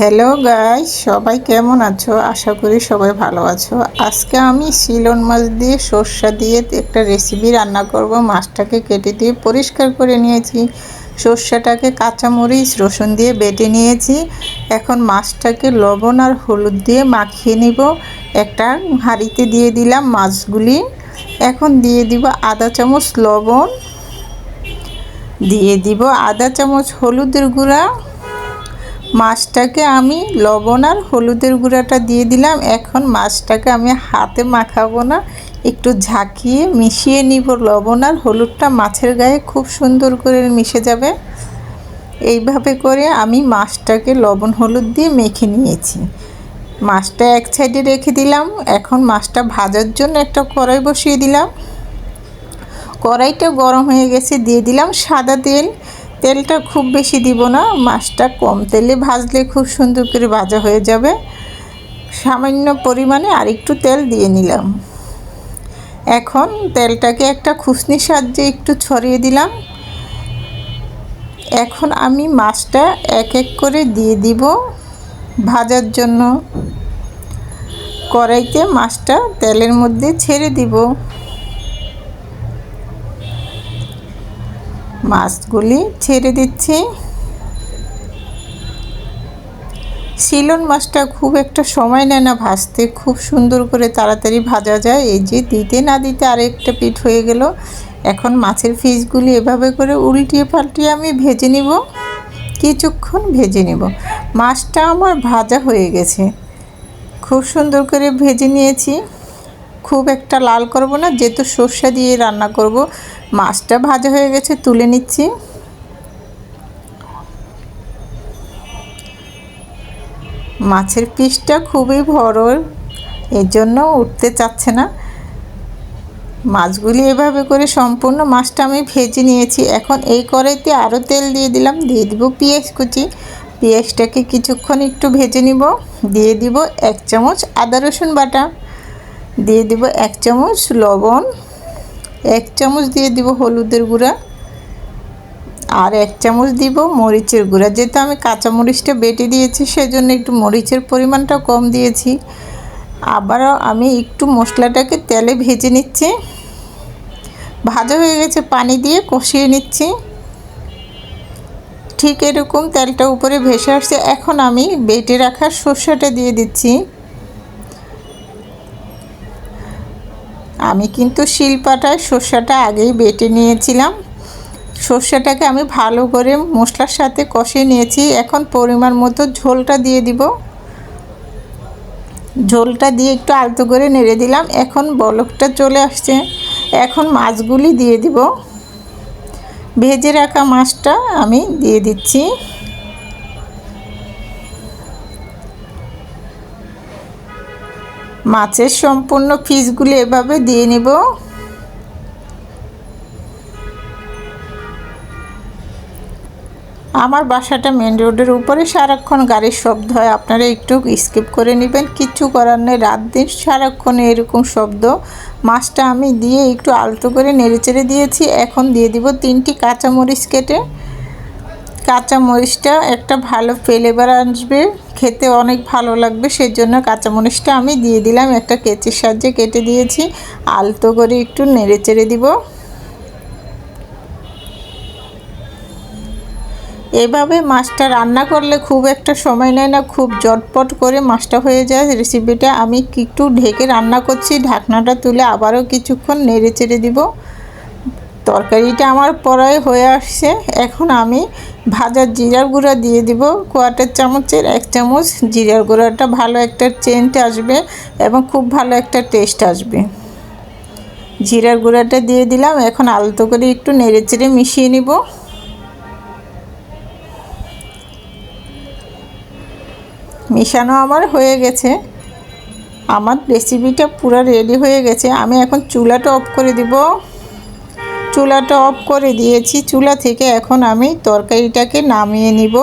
Hello guys সবাই কেমন আছো? আশা করি সবাই ভালো আছো। আজকে আমি সিলন মাছ দিয়ে সর্ষা দিয়ে একটা রেসিপি রান্না করব। মাছটাকে কেটে দিয়ে পরিষ্কার করে নিয়েছি। সর্ষাটাকে কাঁচামরিচ, রসুন দিয়ে বেটে নিয়েছি। এখন মাছটাকে লবণ আর হলুদ দিয়ে মাখিয়ে নিব। একটা হাঁড়িতে দিয়ে দিলাম মাছগুলি। এখন দিয়ে দিব আধা চামচ লবণ। দিয়ে দিব আধা চামচ হলুদের গুঁড়া। মাছটাকে আমি লবণ আর হলুদের গুঁড়াটা দিয়ে দিলাম। এখন মাছটাকে আমি হাতে মাখাবো না। একটু ঝাঁকিয়ে মিশিয়ে নিব। লবণ আর হলুদটা মাছের গায়ে খুব সুন্দর করে মিশে যাবে। এইভাবে করে আমি মাছটাকে লবণ হলুদ দিয়ে মেখে নিয়েছি। মাছটা এক সাইডে রেখে দিলাম। এখন মাছটা ভাজার জন্য একটা কড়াই বসিয়ে দিলাম। কড়াইটা গরম হয়ে গেছে। দিয়ে দিলাম সাদা তেল। তেলটা খুব বেশি দিব না, মাছটা কম তেলে ভাজলে খুব সুন্দর করে ভাজা হয়ে যাবে। সামান্য পরিমাণে আরেকটু তেল দিয়ে নিলাম। এখন তেলটাকে একটা খুসনির সাহায্যে একটু ছড়িয়ে দিলাম। এখন আমি মাছটা এক এক করে দিয়ে দিব ভাজার জন্য। কড়াইতে মাছটা তেলের মধ্যে ছেড়ে দিব। মাছগুলি ছেড়ে দিচ্ছি। শিলন মাছটা খুব একটা সময় নেয় না ভাজতে, খুব সুন্দর করে তাড়াতাড়ি ভাজা যায়। এই যে দিতে না দিতে আরেকটা পিঠ হয়ে গেল। এখন মাছের ফিসগুলি এভাবে করে উল্টিয়ে পাল্টিয়ে আমি ভেজে নিব। কিছুক্ষণ ভেজে নিব। মাছটা আমার ভাজা হয়ে গেছে। খুব সুন্দর করে ভেজে নিয়েছি। খুব একটা লাল করব না, যেহেতু সর্ষে দিয়ে রান্না করব। মাছটা ভাজা হয়ে গেছে, তুলে নিচ্ছি। মাছের পিসটা খুবই বড় এর জন্য উঠতে চাচ্ছে না। মাছগুলি এভাবে করে সম্পূর্ণ মাছটা আমি ভেজে নিয়েছি। এখন এই কড়াইতে আরও তেল দিয়ে দিলাম, দিয়ে দিব পেঁয়াজ কুচি। পেঁয়াজটাকে কিছুক্ষণ একটু ভেজে নিব, দিয়ে দিব এক চামচ আদা রসুন বাটা। দিয়ে দিব এক চামচ লবণ, এক চামচ দিয়ে দিব হলুদের গুঁড়া আর এক চামচ দিব মরিচের গুঁড়া। যেহেতু আমি কাঁচা মরিচটা বেটে দিয়েছি, সেজন্য একটু মরিচের পরিমাণটা কম দিয়েছি। আবারও আমি একটু মশলাটাকে তেলে ভেজে নিচ্ছি। ভাজা হয়ে গেছে, পানি দিয়ে কষিয়ে নিচ্ছি। ঠিক এরকম তেলটা উপরে ভেসে আসছে। এখন আমি বেটে রাখার সর্ষেটা দিয়ে দিচ্ছি। আমি কিন্তু শিলপাটায় সর্ষেটা আগেই বেটে নিয়েছিলাম। সর্ষেটাকে আমি ভালো করে মশলার সাথে কষে নিয়েছি। এখন পরিমাণ মতো ঝোলটা দিয়ে দিব। ঝোলটা দিয়ে একটু আলতো করে নেড়ে দিলাম। এখন বলকটা চলে আসছে। এখন মাছগুলি দিয়ে দিব। ভেজে রাখা মাছটা আমি দিয়ে দিচ্ছি। মাছের সম্পূর্ণ ফিসগুলি এভাবে দিয়ে নেব। আমার বাসাটা মেন রোডের উপরে। সারাক্ষণ গাড়ির শব্দ হয়। আপনারা একটু স্কিপ করে নেবেন। কিচ্ছু করার নেই। রাত দিন সারাক্ষণ এরকম শব্দ। মাছটা আমি দিয়ে একটু আলতো করে নেড়েচেড়ে দিয়েছি। এখন দিয়ে দিব তিনটি কাঁচামরিচ কেটে। কাঁচামরিচটা একটা ভালো ফ্লেভার আসবে, খেতে অনেক ভালো লাগবে, সেজন্য কাঁচামরিচটা আমি দিয়ে দিলাম একটা কেচির সাহায্যে কেটে দিয়েছি। আলতো করে একটু নেড়ে চেড়ে দিব। এভাবে মাছটা রান্না করলে খুব একটা সময় নেয় না, খুব জটপট করে মাছটা হয়ে যায়। রেসিপিটা আমি একটু ঢেকে রান্না করছি, ঢাকনাটা তুলে আবারও কিছুক্ষণ নেড়ে চেড়ে দিব। তরকারিটা আমার পরায় হয়ে আসছে। এখন আমি ভাজা জিরার গুঁড়া দিয়ে দিব। কোয়াটার চামচের এক চামচ জিরার গুঁড়াটা। ভালো একটা চেন্ট আসবে এবং খুব ভালো একটা টেস্ট আসবে। জিরার গুঁড়াটা দিয়ে দিলাম। এখন আলতো করে একটু নেড়ে চেড়ে মিশিয়ে নিব। মিশানো আমার হয়ে গেছে। আমার রেসিপিটা পুরো রেডি হয়ে গেছে। আমি এখন চুলাটা অফ করে দিব। চুলাটা অফ করে দিয়েছি। চুলা থেকে এখন আমি তরকারিটাকে নামিয়ে নিব।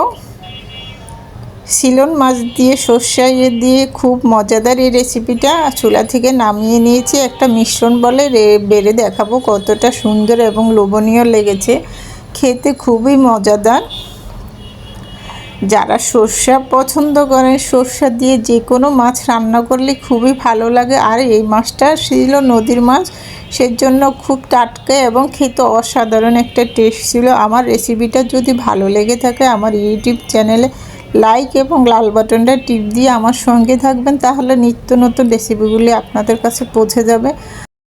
সিলন মাছ দিয়ে সর্ষা দিয়ে খুব মজাদার এই রেসিপিটা চুলা থেকে নামিয়ে নিয়েছি। একটা মিশ্রণ বলে বেড়ে দেখাবো কতটা সুন্দর এবং লোভনীয় লেগেছে। খেতে খুবই মজাদার। যারা সর্ষা পছন্দ করেন সর্ষা দিয়ে যে কোনো মাছ রান্না করলে খুবই ভালো লাগে। আর এই মাছটা ছিল নদীর মাছ, সেজন্য খুব টাটকা এবং খেতে অসাধারণ একটা টেস্ট ছিল। আমার রেসিপিটা যদি ভালো লেগে থাকে, আমার ইউটিউব চ্যানেলে লাইক এবং লাল বাটনটা টিপ দিয়ে আমার সঙ্গে থাকবেন, তাহলে নিত্য নতুন রেসিপিগুলি আপনাদের কাছে পৌঁছে যাবে।